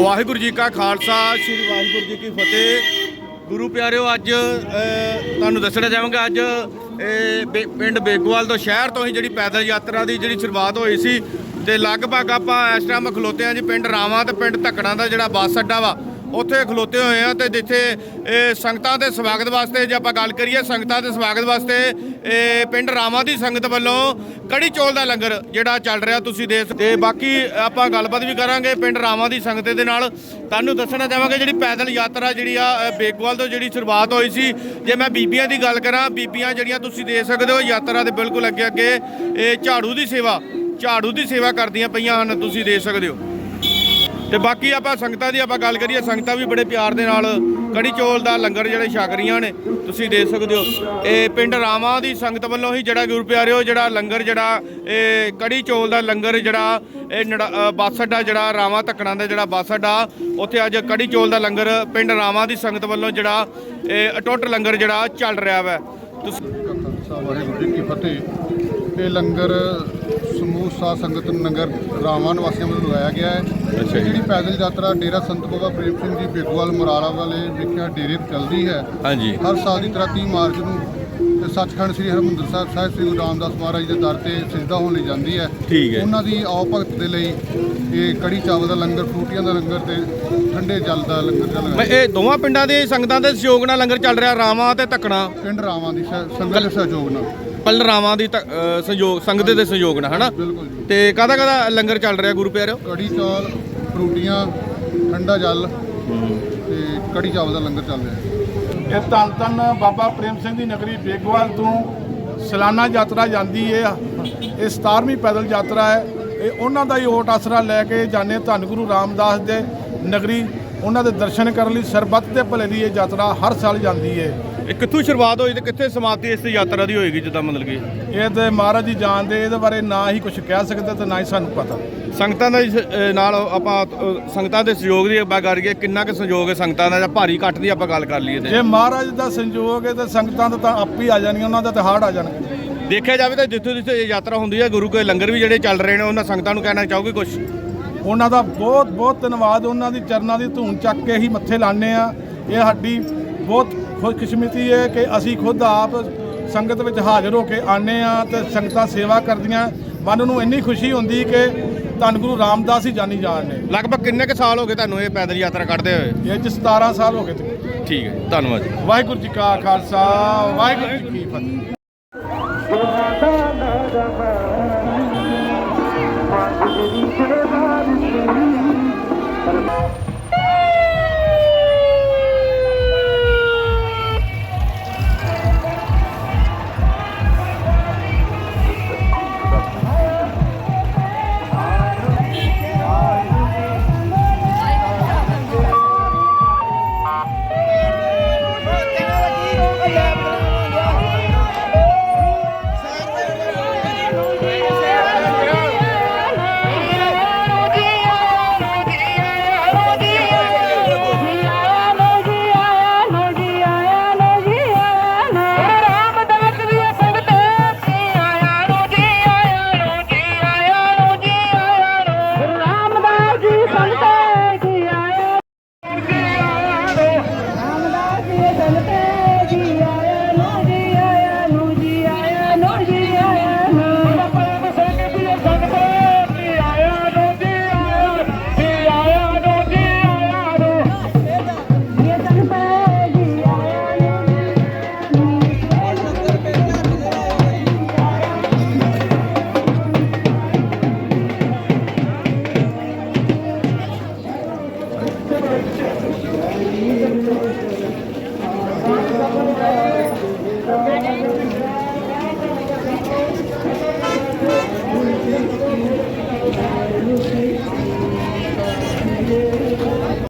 ਵਾਹਿਗੁਰੂ ਜੀ ਕਾ ਖਾਲਸਾ, ਸ੍ਰੀ ਵਾਹਿਗੁਰੂ ਜੀ ਕੀ ਫਤਿਹ। ਗੁਰੂ ਪਿਆਰਿਓ, ਅੱਜ ਤੁਹਾਨੂੰ ਦੱਸਣਾ ਚਾਹਾਂਗਾ, ਅੱਜ ਪਿੰਡ ਬੇਗੋਵਾਲ ਤੋਂ ਸ਼ਹਿਰ ਤੋਂ ਹੀ ਜਿਹੜੀ ਪੈਦਲ ਯਾਤਰਾ ਦੀ ਜਿਹੜੀ ਸ਼ੁਰੂਆਤ ਹੋਈ ਸੀ ਤੇ ਲਗਭਗ ਆਪਾਂ ਇਸ ਟਾਈਮ ਖਲੋਤੇ ਆ ਜੀ, ਪਿੰਡ ਰਾਵਾਂ ਤੇ ਪਿੰਡ ਧੱਕੜਾਂ ਦਾ ਜਿਹੜਾ ਬੱਸ ਅੱਡਾ ਵਾ, ਉੱਥੇ ਖਲੋਤੇ ਹੋਏ ਆ ਤੇ ਜਿੱਥੇ ਸੰਗਤਾਂ ਦੇ ਸਵਾਗਤ ਵਾਸਤੇ ਜੇ ਆਪਾਂ ਗੱਲ ਕਰੀਏ, ਸੰਗਤਾਂ ਦੇ ਸਵਾਗਤ ਵਾਸਤੇ ਪਿੰਡ ਰਾਵਾਂ ਦੀ ਸੰਗਤ ਵੱਲੋਂ ਕੜੀ ਚੌਲ ਦਾ ਲੰਗਰ ਜਿਹੜਾ ਚੱਲ ਰਿਹਾ ਤੁਸੀਂ ਦੇਖ ਤੇ ਬਾਕੀ ਆਪਾਂ ਗੱਲਬਾਤ ਵੀ ਕਰਾਂਗੇ ਪਿੰਡ ਰਾਵਾਂ ਦੀ ਸੰਗਤ ਦੇ ਨਾਲ। ਤੁਹਾਨੂੰ ਦੱਸਣਾ ਚਾਹਾਂਗੇ ਜਿਹੜੀ ਪੈਦਲ ਯਾਤਰਾ ਜਿਹੜੀ ਆ ਅ, ਬੇਗਵਾਲ ਤੋਂ ਜਿਹੜੀ ਸ਼ੁਰੂਆਤ ਹੋਈ ਸੀ। ਜੇ ਮੈਂ ਬੀਬੀਆਂ ਦੀ ਗੱਲ ਕਰਾਂ ਬੀਬੀਆਂ ਜਿਹੜੀਆਂ ਤੁਸੀਂ ਦੇਖ ਸਕਦੇ ਹੋ ਯਾਤਰਾ ਦੇ ਬਿਲਕੁਲ ਅੱਗੇ ਅੱਗੇ ਇਹ ਝਾੜੂ ਦੀ ਸੇਵਾ ਝਾੜੂ ਦੀ ਸੇਵਾ ਕਰਦੀਆਂ ਪਈਆਂ ਹਨ ਤੁਸੀਂ ਦੇਖ ਸਕਦੇ ਹੋ। ਤੇ ਬਾਕੀ ਆਪਾਂ ਸੰਗਤਾਂ ਦੀ ਆਪਾਂ ਗੱਲ ਕਰੀਏ ਸੰਗਤਾਂ ਵੀ ਬੜੇ ਪਿਆਰ ਦੇ ਨਾਲ ਕੜੀ ਚੌਲ ਦਾ ਲੰਗਰ ਜਿਹੜੇ ਛਕ ਰਹੀਆਂ ਨੇ ਤੁਸੀਂ ਦੇਖ ਸਕਦੇ ਹੋ। ਇਹ ਪਿੰਡ ਰਾਵਾਂ ਦੀ ਸੰਗਤ ਵੱਲੋਂ ਹੀ ਜਿਹੜਾ ਗੁਰੂ ਪਿਆਰਿਓ ਜਿਹੜਾ ਲੰਗਰ ਜਿਹੜਾ ਇਹ ਕੜੀ ਚੌਲ ਦਾ ਲੰਗਰ ਜਿਹੜਾ ਇਹ ਨੜਾ- ਅ, ਬੱਸ ਅੱਡਾ ਜਿਹੜਾ ਰਾਵਾਂ ਧੱਕਣਾ ਦਾ ਜਿਹੜਾ ਬੱਸ ਅੱਡਾ ਉੱਥੇ ਅੱਜ ਕੜੀ ਚੌਲ ਦਾ ਲੰਗਰ ਪਿੰਡ ਰਾਵਾਂ ਦੀ ਸੰਗਤ ਵੱਲੋਂ ਜਿਹੜਾ ਇਹ ਅਟੁੱਟ ਲੰਗਰ ਜਿਹੜਾ ਚੱਲ ਰਿਹਾ ਵਾ। ਤੁਸੀਂ ਵਾਹਿਗੁਰੂ ਜੀ ਕੀ ਫਤਿਹ। ਇਹ ਲੰਗਰ ਸਮੂਹ ਸਾਧ ਸੰਗਤ ਨਗਰ ਰਾਵਾਂ ਨਿਵਾਸੀਆਂ ਵੱਲੋਂ ਲਗਾਇਆ ਗਿਆ ਹੈ। ਜੀ। ਜਿਹੜੀ ਪੈਦਲ ਯਾਤਰਾ ਡੇਰਾ ਸੰਤ ਬਾਬਾ ਪ੍ਰੇਮ ਸਿੰਘ ਜੀ ਬੇਗੋਵਾਲ ਮੁਰਾਰਾ ਵਾਲੇ ਵਿਖੇ ਡੇਰੇ ਤੋਂ ਚੱਲਦੀ ਹੈ। ਹਾਂਜੀ। ਹਰ ਸਾਲ ਦੀ ਤਰ੍ਹਾਂ 30 ਮਾਰਚ ਨੂੰ ਸੱਚਖੰਡ ਸ੍ਰੀ ਹਰਿਮੰਦਰ ਸਾਹਿਬ ਸਾਹਿਬ ਸ੍ਰੀ ਗੁਰੂ ਰਾਮਦਾਸ ਮਹਾਰਾਜ ਦੇ ਦਰ ਤੇ ਸਿਜਦਾ ਹੋਣ ਲਈ ਜਾਂਦੀ ਹੈ। ਠੀਕ ਹੈ। ਉਹਨਾਂ ਦੀ ਆਓ ਭਗਤ ਦੇ ਲਈ ਇਹ ਕੜੀ ਚਾਵਲ ਦਾ ਲੰਗਰ ਫਰੂਟੀਆਂ ਦਾ ਲੰਗਰ ਤੇ ਠੰਡੇ ਜਲ ਦਾ ਲੰਗਰ ਚੱਲ ਮੈਂ ਰਿਹਾ ਇਹ ਦੋਵਾਂ ਪਿੰਡਾਂ ਦੇ ਸੰਗਤਾਂ ਦੇ ਸਹਿਯੋਗ ਨਾਲ ਲੰਗਰ ਚੱਲ ਰਿਹਾ ਰਾਵਾਂ ਤੇ ਧੱਕਣਾ। ਪਿੰਡ ਰਾਵਾਂ ਦੀ ਸੰਗਤ ਦੇ ਸਹਿਯੋਗ ਨਾਲ। ਪਲ ਰਾਵਾਂ ਦੀ ਧ- ਅ, ਸੰਯੋਗ ਸੰਗਤ ਦੇ ਸਹਿਯੋਗ ਨਾਲ ਹਨਾ? ਬਿਲਕੁਲ ਜੀ। ਤੇ ਕਾਹਦਾ ਕਾਹਦਾ ਲੰਗਰ ਚੱਲ ਰਿਹਾ ਗੁਰੂ ਪਿਆਰਿਓ? ਕੜੀ ਚੌਲ ਫਰੂਟੀਆਂ ਠੰਡਾ ਜਲ ਤੇ ਕੜੀ ਚਾਵਲ ਦਾ ਲੰਗਰ ਚੱਲ ਰਿਹਾ ਹੈ। ਇਹ ਧੰਨ ਧੰਨ ਬਾਬਾ ਪ੍ਰੇਮ ਸਿੰਘ ਦੀ ਨਗਰੀ ਬੇਗਵਾਲ ਤੋਂ ਸਾਲਾਨਾ ਯਾਤਰਾ ਜਾਂਦੀ ਹੈ। ਇਹ 17ਵੀਂ ਪੈਦਲ ਯਾਤਰਾ ਹੈ। ਇਹ ਉਹਨਾਂ ਦਾ ਹੀ ਓਟ ਆਸਰਾ ਲੈ ਕੇ ਜਾਣੇ ਧੰਨ ਗੁਰੂ ਰਾਮਦਾਸ ਦੇ ਨਗਰੀ ਉਹਨਾਂ ਦੇ ਦਰਸ਼ਨ ਕਰਨ ਲਈ ਸਰਬੱਤ ਦੇ ਭਲੇ ਦੀ ਇਹ ਯਾਤਰਾ ਹਰ ਸਾਲ ਜਾਂਦੀ ਹੈ ਇਹ ਕਿੱਥੋਂ ਸ਼ੁਰੂਆਤ ਹੋਈ ਤੇ ਕਿੱਥੇ ਸਮਾਪਤੀ ਇਸ ਯਾਤਰਾ ਦੀ ਹੋਏਗੀ ਜਿੱਦਾਂ ਮਤਲਬ ਕਿ? ਇਹ ਤੇ ਮਹਾਰਾਜ ਜੀ ਜਾਣਦੇ ਇਹਦੇ ਬਾਰੇ ਨਾ ਹੀ ਕੁਝ ਕਹਿ ਸਕਦੇ ਤੇ ਨਾ ਹੀ ਸਾਨੂੰ ਪਤਾ। ਸੰਗਤਾਂ ਦਾ ਇਸ, ਅ, ਨਾਲ ਆਪਾਂ ਅ, ਸੰਗਤਾਂ ਦੇ ਸਹਿਯੋਗ ਦੀ ਆਪਾਂ ਗੱਲ ਕਰੀਏ ਕਿੰਨਾ ਕੁ ਸਹਿਯੋਗ ਹੈ ਸੰਗਤਾਂ ਦਾ ਜਾਂ ਭਾਰੀ ਘੱਟ ਦੀ ਆਪਾਂ ਗੱਲ ਕਰ ਲਈਏ ਤੇ? ਜੇ ਮਹਾਰਾਜ ਦਾ ਸੰਯੋਗ ਹੈ ਤੇ ਸੰਗਤਾਂ ਦਾ ਤਾਂ ਆਪ ਹੀ ਆ ਜਾਣਗੀਆਂ ਉਹਨਾਂ ਦਾ ਤੇ ਹਾੜ ਆ ਜਾਣਗੇ ਦੇਖਿਆ ਜਾਵੇ ਤਾਂ ਜਿੱਥੋਂ ਜਿੱਥੇ ਇਹ ਯਾਤਰਾ ਹੁੰਦੀ ਹੈ ਗੁਰੂ ਕੇ ਲੰਗਰ ਵੀ ਜਿਹੜੇ ਚੱਲ ਰਹੇ ਨੇ ਉਹਨਾਂ ਸੰਗਤਾਂ ਨੂੰ ਕਹਿਣਾ ਚਾਹੋਗੇ ਕੁਝ ਉਹਨਾਂ ਦਾ ਬਹੁਤ ਬਹੁਤ ਧੰਨਵਾਦ। ਉਹਨਾਂ ਦੀ ਚਰਨਾਂ ਦੀ ਧੂਣ ਚੱਕ ਕੇ ਹੀ ਮੱਥੇ ਲਾਣੇ ਆ ਇਹ ਸਾਡੀ ਬਹੁਤ ਖੁਸ਼ਕਿਸਮਤੀ ਹੈ ਕਿ ਅਸੀਂ ਖੁਦ ਆਪ ਸੰਗਤ ਵਿੱਚ ਹਾਜ਼ਰ ਹੋ ਕੇ ਆਨੇ ਆ ਤੇ ਸੰਗਤਾਂ ਸੇਵਾ ਕਰਦੀਆਂ। ਮਨ ਨੂੰ ਇੰਨੀ ਖੁਸ਼ੀ ਹੁੰਦੀ ਕਿ ਧੰਨ ਗੁਰੂ ਰਾਮਦਾਸ ਹੀ ਜਾਣੀ ਜਾਣ ਨੇ। ਲਗਭਗ ਕਿੰਨੇ ਕੁ ਸਾਲ ਹੋ ਗਏ ਤੁਹਾਨੂੰ ਇਹ ਪੈਦਲ ਯਾਤਰਾ ਕਰਦੇ ਹੋਏ? ਇਹ 'ਚ 17 ਸਾਲ ਹੋ ਗਏ ਤੇ। ਠੀਕ ਹੈ ਧੰਨਵਾਦ ਜੀ। ਵਾਹਿਗੁਰੂ ਜੀ ਕਾ ਖਾਲਸਾ ਵਾਹਿਗੁਰੂ ਜੀ ਕੀ ਫਤਿਹ.